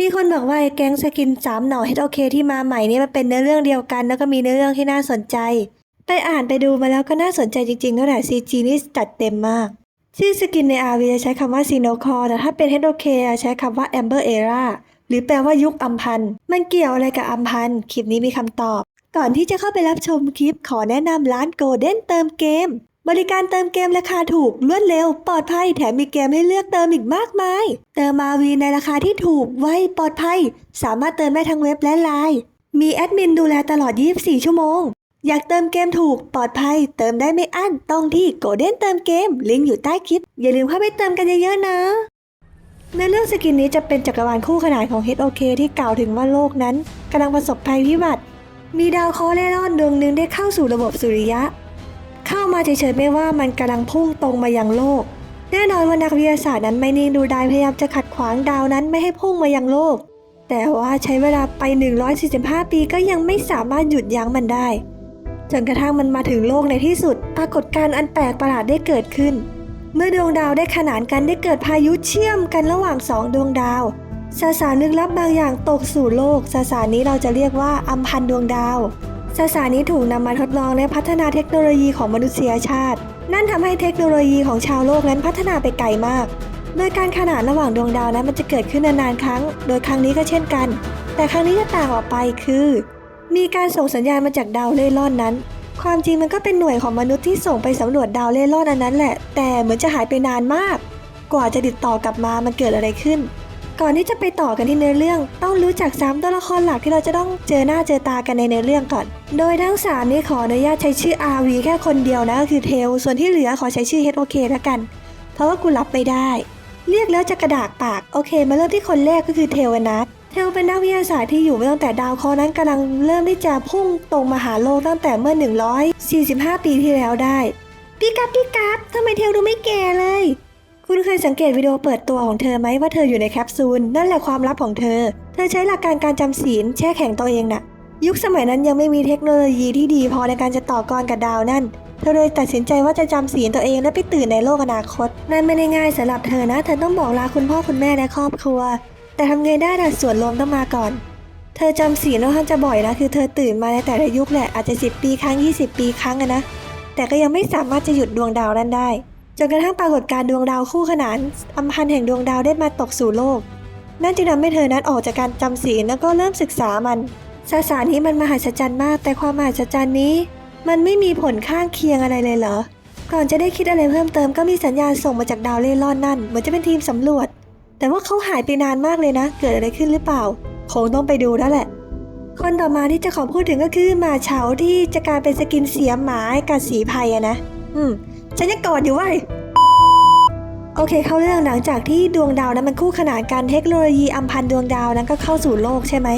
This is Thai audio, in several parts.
มีคนบอกว่าแก๊งสกินสามหน่อ HOK ที่มาใหม่นี่มันเป็นเนื้อเรื่องเดียวกัน แล้วก็มีเนื้อเรื่องที่น่าสนใจ ไปอ่านไปดูมาแล้วก็น่าสนใจจริงๆนั่นแหละ CG นี่จัดเต็มมาก ชื่อสกินใน RV จะใช้คำว่า s i n o c o r แต่ถ้าเป็น HOK จะใช้คำว่า Amber Era หรือแปลว่ายุคอัมพันมันเกี่ยวอะไรกับอัมพันคลิปนี้มีคำตอบ ก่อนที่จะเข้าไปรับชมคลิปขอแนะนำร้าน Golden เติมเกม บริการเติมเกมราคาถูกรวดเร็ว ปลอดภัยแถมมีเกมให้เลือกเติมอีกมากมาย เติมมาวีในราคาที่ถูกไวปลอดภัย สามารถเติมได้ทั้งเว็บและไลน์มีแอดมินดูแลตลอด 24 ชั่วโมง อยากเติมเกมถูกปลอดภัย เติมได้ไม่อั้นต้องที่ Golden เติมเกม ลิงก์อยู่ใต้คลิป อย่าลืมเข้าไปเติมกันเยอะๆนะในเรื่องสกินนี้จะเป็นจักรวาลคู่ขนานของ HOK ที่กล่าวถึงว่าโลกนั้นกำลังประสบภัยพิบัติ มีดาวเคราะห์เล่ร่อนดวงหนึ่งได้เข้าสู่ระบบสุริยะ เข้ามาเฉยๆไม่ว่ามันกำลังพุ่งตรงมายังโลก แน่นอนว่านักวิทยาศาสตร์นั้นไม่นิ่งดูดายพยายามจะขัดขวางดาวนั้นไม่ให้พุ่งมายังโลก แต่ว่าใช้เวลาไป 145 ปีก็ยังไม่สามารถหยุดยั้งมันได้ จนกระทั่งมันมาถึงโลกในที่สุด ปรากฏการณ์อันแปลกประหลาดได้เกิดขึ้น เมื่อดวงดาวได้ขนานกันได้เกิดพายุเชื่อมกันระหว่างสองดวงดาวสสารลึกลับบางอย่างตกสู่โลกสสารนี้เราจะเรียกว่าอัมพันดวงดาว สสารนี้ถูกนำมาทดลองและพัฒนาเทคโนโลยีของมนุษยชาติ นั่นทำให้เทคโนโลยีของชาวโลกนั้นพัฒนาไปไกลมาก โดยการขนานระหว่างดวงดาวนั้นมันจะเกิดขึ้นนานๆครั้ง โดยครั้งนี้ก็เช่นกัน แต่ครั้งนี้จะต่างออกไปคือ มีการส่งสัญญาณมาจากดาวเล่ร่อนนั้น ความจริงมันก็เป็นหน่วยของมนุษย์ที่ส่งไปสำรวจดาวเล่ร่อนอันนั้นแหละ แต่เหมือนจะหายไปนานมาก กว่าจะติดต่อกลับมามันเกิดอะไรขึ้น ก่อนที่จะไปต่อกันที่เนื้อเรื่อง ต้องรู้จักสามตัวละครหลักที่เราจะต้องเจอหน้าเจอตากันในเนื้อเรื่องก่อน โดยทั้งสามนี้ขออนุญาตใช้ชื่อ RV แค่คนเดียวนะก็คือเทลส่วนที่เหลือขอใช้ชื่อ HOK แล้วกัน เพราะว่ากูรับไม่ได้ เรียกแล้วจะกระดากปากโอเค มาเริ่มที่คนแรกก็คือเทลนัทเทลเป็นนักวิทยาศาสตร์ที่อยู่มาตั้งแต่ดาวเคราะห์นั้นกำลังเริ่มที่จะพุ่งตรงมาหาโลกตั้งแต่เมื่อ 145 ปีที่แล้วได้พี่กับพี่กับทำไมเทลดูไม่แก่เลย คุณเคยสังเกตวิดีโอเปิดตัวของเธอไหมว่าเธออยู่ในแคปซูล นั่นแหละความลับของเธอ เธอใช้หลักการการจำศีลแช่แข็งตัวเองน่ะ ยุคสมัยนั้นยังไม่มีเทคโนโลยีที่ดีพอในการจะต่อกรกับดาวนั่น เธอเลยตัดสินใจว่าจะจำศีลตัวเองและไปตื่นในโลกอนาคต นั่นไม่ได้ง่ายสำหรับเธอนะ เธอต้องบอกลาคุณพ่อคุณแม่และครอบครัว แต่ทำไงได้ล่ะส่วนรวมต้องมาก่อน เธอจำศีลค่อนข้างจะบ่อยนะ คือเธอตื่นมาในแต่ละยุคแหละอาจจะ 10 ปีครั้ง 20 ปีครั้งนะ แต่ก็ยังไม่สามารถจะหยุดดวงดาวนั้นได้ จนกระทั่งปรากฏการดวงดาวคู่ขนานอัมพันธ์แห่งดวงดาวได้มาตกสู่โลก นั่นจึงทำให้เธอนั้นออกจากการจำศีลแล้วก็เริ่มศึกษามันสสารนี้มันมหัศจรรย์มาก แต่ความมหัศจรรย์นี้ มันไม่มีผลข้างเคียงอะไรเลยเหรอ ก่อนจะได้คิดอะไรเพิ่มเติมก็มีสัญญาณส่งมาจากดาวเล่ร่อนนั่นเหมือนจะเป็นทีมสำรวจ แต่ว่าเขาหายไปนานมากเลยนะ เกิดอะไรขึ้นหรือเปล่า คงต้องไปดูแล้วแหละ คนต่อมาที่จะขอพูดถึงก็คือหมาเฉาที่จะกลายเป็นสกินเสียหมากับสีภัยอะนะ อืม ฉันยังกรธอยู่ว้ยโอเค เข้าเรื่องหลังจากที่ดวงดาวนั้นมันคู่ขนานกันเทคโนโลยีอัมพันดวงดาวนั้นก็เข้าสู่โลกใช่ไหม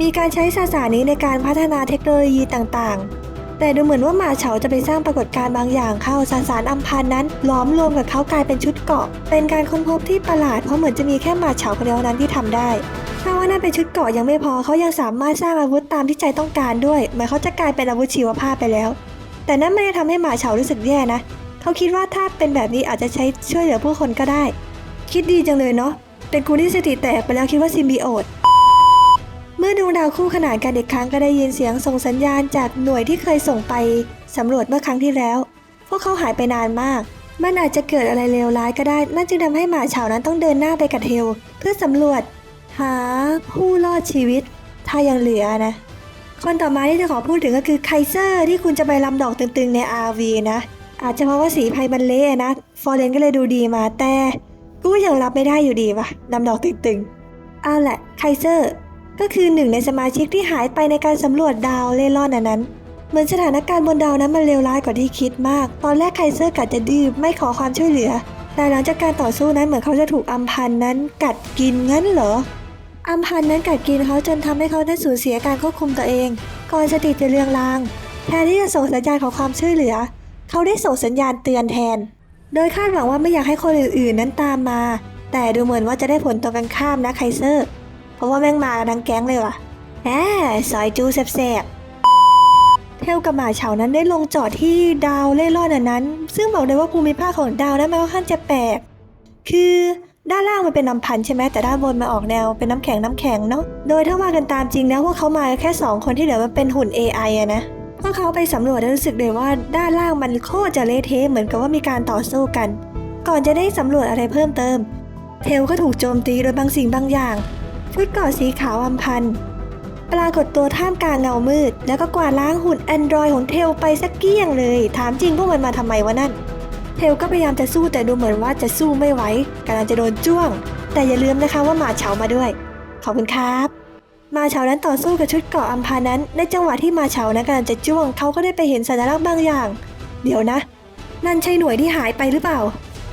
มีการใช้สสารนี้ในการพัฒนาเทคโนโลยีต่างๆ แต่ดูเหมือนว่าหมาเฉาจะไปสร้างปรากฏการณ์บางอย่างเข้าสสารอัมพันนั้นล้อมรวมกับเขากลายเป็นชุดเกาะ เป็นการค้นพบที่ประหลาดเพราะเหมือนจะมีแค่หมาเฉาคนเดียวนั้นที่ทำได้ถ้าว่านั่นเป็นชุดเกาะยังไม่พอเขายังสามารถสร้างอาวุธตามที่ใจต้องการด้วยหมายเขาจะกลายเป็นอาวุธชีวภาพไปแล้ว แต่นั่นไม่ได้ทำให้หมาเฉารู้สึกแย่นะ เขาคิดว่าถ้าเป็นแบบนี้อาจจะใช้ช่วยเหลือผู้คนก็ได้ คิดดีจังเลยเนาะ เป็นกูที่สติแตกไปแล้วคิดว่าซิมบิโอต เมื่อดวงดาวคู่ขนานกันอีกครั้งก็ได้ยินเสียงส่งสัญญาณจากหน่วยที่เคยส่งไปสำรวจเมื่อครั้งที่แล้ว พวกเขาหายไปนานมาก มันอาจจะเกิดอะไรเลวร้ายก็ได้ นั่นจึงทำให้หมาเฉานั้นต้องเดินหน้าไปกับเทลเพื่อสำรวจ หาผู้รอดชีวิต ถ้ายังเหลือนะคนต่อมาที่จะขอพูดถึงก็คือไคเซอร์ที่คุณจะไปลำดอกตึงๆใน RV นะ อาจจะเพราะว่าสีภัยมันเละนะ ฟอร์เรนก็เลยดูดีมาแต่กูยังรับไม่ได้อยู่ดีวะลำดอกตึงๆเอาแหละไคเซอร์ก็คือหนึ่งในสมาชิกที่หายไปในการสำรวจดาวเล่ร่อนอันนั้น เหมือนสถานการณ์บนดาวนั้นมันเลวร้ายกว่าที่คิดมาก ตอนแรกไคเซอร์กัดจะดื้อไม่ขอความช่วยเหลือ แต่หลังจากการต่อสู้นั้นเหมือนเขาจะถูกอัมพันนั้นกัดกินงั้นเหรอ อัมพันนั้นกัดกินเขาจนทำให้เขาได้สูญเสียการควบคุมตัวเอง ก่อนสติจะเลืองลาง แทนที่จะส่งสัญญาณขอความช่วยเหลือ เขาได้ส่งสัญญาณเตือนแทน โดยคาดหวังว่าไม่อยากให้คนอื่นๆนั้นตามมา แต่ดูเหมือนว่าจะได้ผลตรงกันข้ามนะไคเซอร์ เพราะว่าแม่งมาทั้งแก๊งเลยว่ะแหมซอยจูแสบเทลกับหมาเฉานั้นได้ลงจอดที่ดาวเล่ร่อนอันนั้น ซึ่งบอกเลยว่าภูมิภาคของดาวนั้นมันค่อนข้างจะแปลก คือด้านล่างมันเป็นน้ำพันธ์ใช่ไหมแต่ด้านบนมาออกแนวเป็นน้ำแข็งน้ำแข็งเนาะ โดยถ้าว่ากันตามจริงนะพวกเขามาแค่ 2 คนที่เหลือมันเป็นหุ่น AI อะนะ พวกเขาไปสำรวจแล้วรู้สึกเลยว่าด้านล่างมันโคตรจะเละเทะเหมือนกับว่ามีการต่อสู้กัน ก่อนจะได้สำรวจอะไรเพิ่มเติม เทลก็ถูกโจมตีโดยบางสิ่งบางอย่างชุดเกาะสีขาวอำพันปรากฏตัวท่ามกลางเงามืด แล้วก็กวาดล้างหุ่นแอนดรอยของเทลไปสักเกี้ยงเลย ถามจริงพวกมันมาทำไมวะนั่น เทลก็พยายามจะสู้แต่ดูเหมือนว่าจะสู้ไม่ไหวกำลังจะโดนจ้วง แต่อย่าลืมนะคะว่าหมาเฉามาด้วย ขอบคุณครับ มาเฉานั้นต่อสู้กับชุดเกราะอัมพานั้น ในจังหวะที่มาเฉานั้นกำลังจะจ้วงเขาก็ได้ไปเห็นสัญลักษณ์บางอย่าง เดี๋ยวนะ นั่นใช่หน่วยที่หายไปหรือเปล่า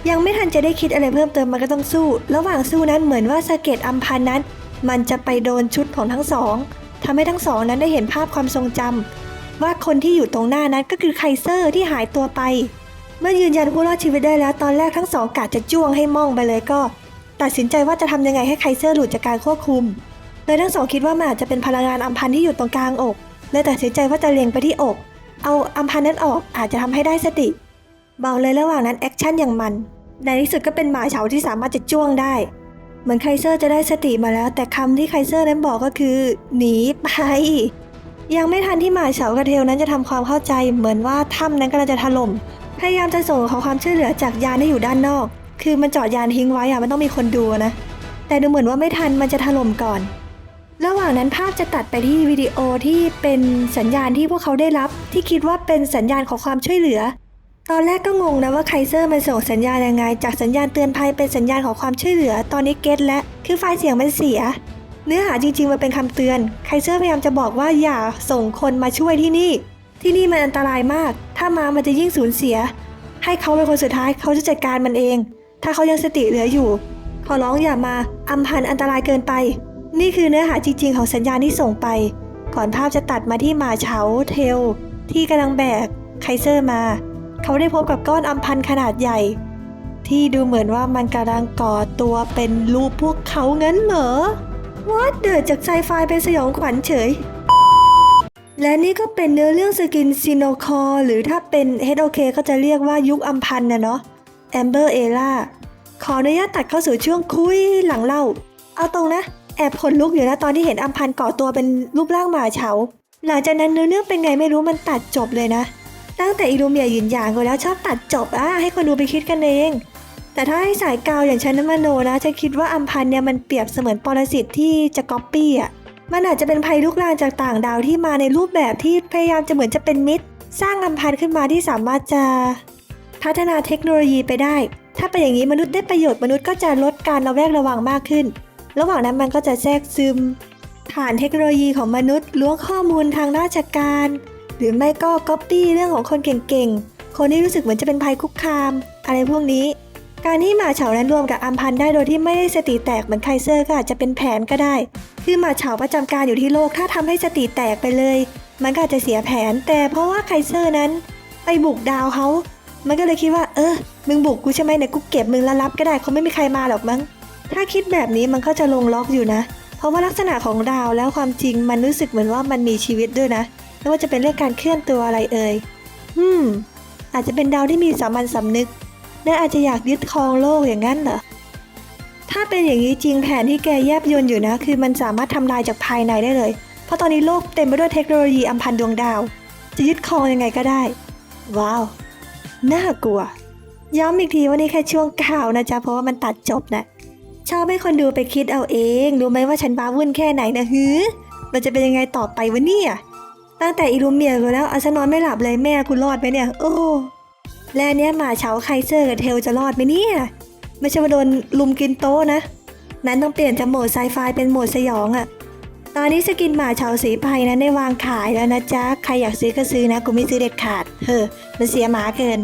ยังไม่ทันจะได้คิดอะไรเพิ่มเติมมันก็ต้องสู้ ระหว่างสู้นั้นเหมือนว่าสะเก็ดอัมพันนั้น มันจะไปโดนชุดของทั้งสองทำให้ทั้งสองนั้นได้เห็นภาพความทรงจำว่าคนที่อยู่ตรงหน้านั้นก็คือไคเซอร์ที่หายตัวไป เมื่อยืนยันผู้รอดชีวิตได้แล้วตอนแรกทั้งสองกะจะจ้วงให้มองไปเลยก็ ตัดสินใจว่าจะทำยังไงให้ไคเซอร์หลุดจากการควบคุม โดยทั้งสองคิดว่ามันอาจจะเป็นพลังงานอัมพันธ์ที่อยู่ตรงกลางอกเลยตัดสินใจว่าจะเล็งไปที่อก เอาอัมพันธ์นั้นออกอาจจะทำให้ได้สติ บอกเลยระหว่างนั้นแอคชั่นอย่างมัน ในที่สุดก็เป็นหมาเฉาที่สามารถจะจ้วงได้ เหมือนไคเซอร์จะได้สติมาแล้ว แต่คำที่ไคเซอร์นั้นบอกก็คือ หนีไปยังไม่ทันที่หมาเฉากับเทลนั้นจะทำความเข้าใจ เหมือนว่าถ้ำนั้นกำลังจะถล่มพยายามจะส่งขอความช่วยเหลือจากยานที่อยู่ด้านนอก คือมันจอดยานทิ้งไว้อะมันต้องมีคนดูนะ แต่ดูเหมือนว่าไม่ทันมันจะถล่มก่อน ระหว่างนั้นภาพจะตัดไปที่วิดีโอที่เป็นสัญญาณที่พวกเขาได้รับ ที่คิดว่าเป็นสัญญาณขอความช่วยเหลือ ตอนแรกก็งงนะว่าไคเซอร์มันส่งสัญญาณยังไง จากสัญญาณเตือนภัยเป็นสัญญาณขอความช่วยเหลือ ตอนนี้เก็ตและคือไฟล์เสียงมันเสีย เนื้อหาจริงๆมันเป็นคำเตือนไคเซอร์พยายามจะบอกว่าอย่าส่งคนมาช่วยที่นี่ ที่นี่มันอันตรายมาก ถ้ามามันจะยิ่งสูญเสีย ให้เขาเป็นคนสุดท้ายเขาจะจัดการมันเอง ถ้าเขายังสติเหลืออยู่ ขอร้องอย่ามาอำพันอันตรายเกินไป นี่คือเนื้อหาจริงๆ ของสัญญาณที่ส่งไป ก่อนภาพจะตัดมาที่หมาเฉาเทล ที่กำลังแบกไคเซอร์มา เขาได้พบกับก้อนอัมพันขนาดใหญ่ ที่ดูเหมือนว่ามันกำลังก่อตัวเป็นรูปพวกเขางั้นเหรอวัดเดิดจากไซไฟเป็นสยองขวัญเฉย และนี่ก็เป็นเนื้อเรื่องสกินซิโนคอหรือถ้าเป็น HOK ก็จะเรียกว่ายุคอัมพันธ์นะเนาะแอมเบอร์เอล่าขออนุญาตตัดเข้าสู่ช่วงคุยหลังเล่า เอาตรงนะ แอบขนลุกอยู่นะตอนที่เห็นอัมพันธ์ก่อตัวเป็นรูปร่างหมาเฉา หลังจากนั้นเนื้อเรื่องเป็นไงไม่รู้มันตัดจบเลยนะ ตั้งแต่อิลูเมียยืนยางกันแล้วชอบตัดจบอะให้คนดูไปคิดกันเอง แต่ถ้าให้สายกาวอย่างฉันนั้นมโนนะจะคิดว่าอัมพันธ์เนี่ยมันเปรียบเสมือนปรสิตที่จะก๊อปปี้อะมันอาจจะเป็นภัยลุกลามจากต่างดาวที่มาในรูปแบบที่พยายามจะเหมือนจะเป็นมิตร สร้างอัมพันธ์ขึ้นมาที่สามารถจะ พัฒนาเทคโนโลยีไปได้ ถ้าเป็นอย่างนี้มนุษย์ได้ประโยชน์มนุษย์ก็จะลดการระแวกระวังมากขึ้น ระหว่างนั้นมันก็จะแทรกซึมฐานเทคโนโลยีของมนุษย์ล้วงข้อมูลทางราชการ หรือไม่ก็ก๊อปปี้เรื่องของคนเก่งๆ คนที่รู้สึกเหมือนจะเป็นภัยคุกคาม อะไรพวกนี้ การที่หมาเฉานั้นรวมกับอัมพันได้โดยที่ไม่ได้สติแตกเหมือนไคเซอร์ก็อาจจะเป็นแผนก็ได้ คือหมาเฉาประจำการอยู่ที่โลกถ้าทำให้สติแตกไปเลย มันก็อาจจะเสียแผน แต่เพราะว่าไคเซอร์นั้น ไปบุกดาวเขามันก็เลยคิดว่า เออ มึงบุกกูใช่ไหมเนี่ยกูเก็บมึงแล้วรับก็ได้คงไม่มีใครมาหรอกมั้ง ถ้าคิดแบบนี้มันก็จะลงล็อกอยู่นะ เพราะว่าลักษณะของดาวแล้วความจริงมันรู้สึกเหมือนว่ามันมีชีวิตด้วยนะ ไม่ว่าจะเป็นเรื่องการเคลื่อนตัวอะไรเอ่ย อืม อาจจะเป็นดาวที่มีสามัญสำนึก และอาจจะอยากยึดครองโลกอย่างนั้นเหรอ ถ้าเป็นอย่างนี้จริงแผนที่แกแยบยนต์อยู่นะ คือมันสามารถทำลายจากภายในได้เลย เพราะตอนนี้โลกเต็มไปด้วยเทคโนโลยีอัมพันดวงดาว จะยึดครองยังไงก็ได้ ว้าว น่ากลัว ย้ำอีกทีว่านี่แค่ช่วงข่าวนะจ๊ะ เพราะว่ามันตัดจบนะ ชอบให้คนดูไปคิดเอาเองรู้ไหมว่าฉันบ้าวุ่นแค่ไหนนะฮือมันจะเป็นยังไงต่อไปวะเนี่ยตั้งแต่อิลูเมียกูแล้วอาฉันนอนไม่หลับเลยแม่กูรอดไหมเนี่ย โอ้และอันเนี้ยหมาเฉาไคเซอร์กับเทลจะรอดไหมเนี่ยไม่ใช่ว่าโดนลุมกินโต๊ะนะ นั้นต้องเปลี่ยนจากโหมดไซไฟเป็นโหมดสยองอะตอนนี้สกินหมาเฉาสีภัยนั้นได้วางขายแล้วนะจ๊ะ ใครอยากซื้อก็ซื้อนะ กูไม่ซื้อเด็ดขาดเฮ้อมันเสียหมาเกิน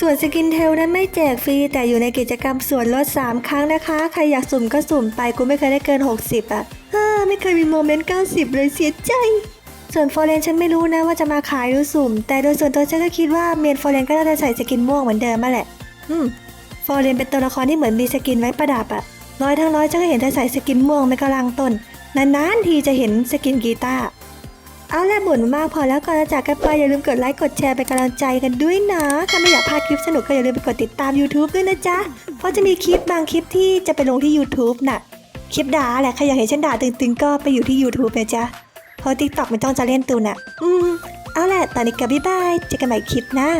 ส่วนสกินเทลนั้นไม่แจกฟรี แต่อยู่ในกิจกรรมส่วนลด 3 ครั้งนะคะ ใครอยากสุ่มก็สุ่มไปกูไม่เคยได้เกิน 60อะเฮ้อไม่เคยมีโมเมนต์ 90 เลยเสียใจ ส่วนฟอร์เรนฉันไม่รู้นะว่าจะมาขายหรือสุ่ม แต่โดยส่วนตัวฉันก็คิดว่าเมนฟอร์เรนก็น่าจะใส่สกินม่วงเหมือนเดิมมาแหละ อืมฟอร์เรนเป็นตัวละครที่เหมือนมีสกินไว้ประดับอะร้อยทั้งร้อยฉันก็เห็นเธอใส่สกินม่วงไม่กำลังต้นนานๆทีจะเห็นสกินกีตาร์ เอาละบ่นมากพอแล้วก่อนจะจากกันไปอย่าลืมกดไลค์กดแชร์เป็นกำลังใจกันด้วยนะ ถ้าไม่อยากพลาดคลิปสนุกก็อย่าลืมไปกดติดตาม YouTube ด้วยนะจ๊ะ เพราะจะมีคลิปบางคลิปที่จะไปลงที่ YouTube น่ะ คลิปด่าแหละใครอยากเห็นฉันด่าตึงๆก็ไปอยู่ที่ YouTube นะจ๊ะ เพราะ TikTok มันต้องจะเล่นตูนอะ อืมเอาแหละตอนนี้ก็บ๊ายบายเจอกันใหม่คลิปหน้า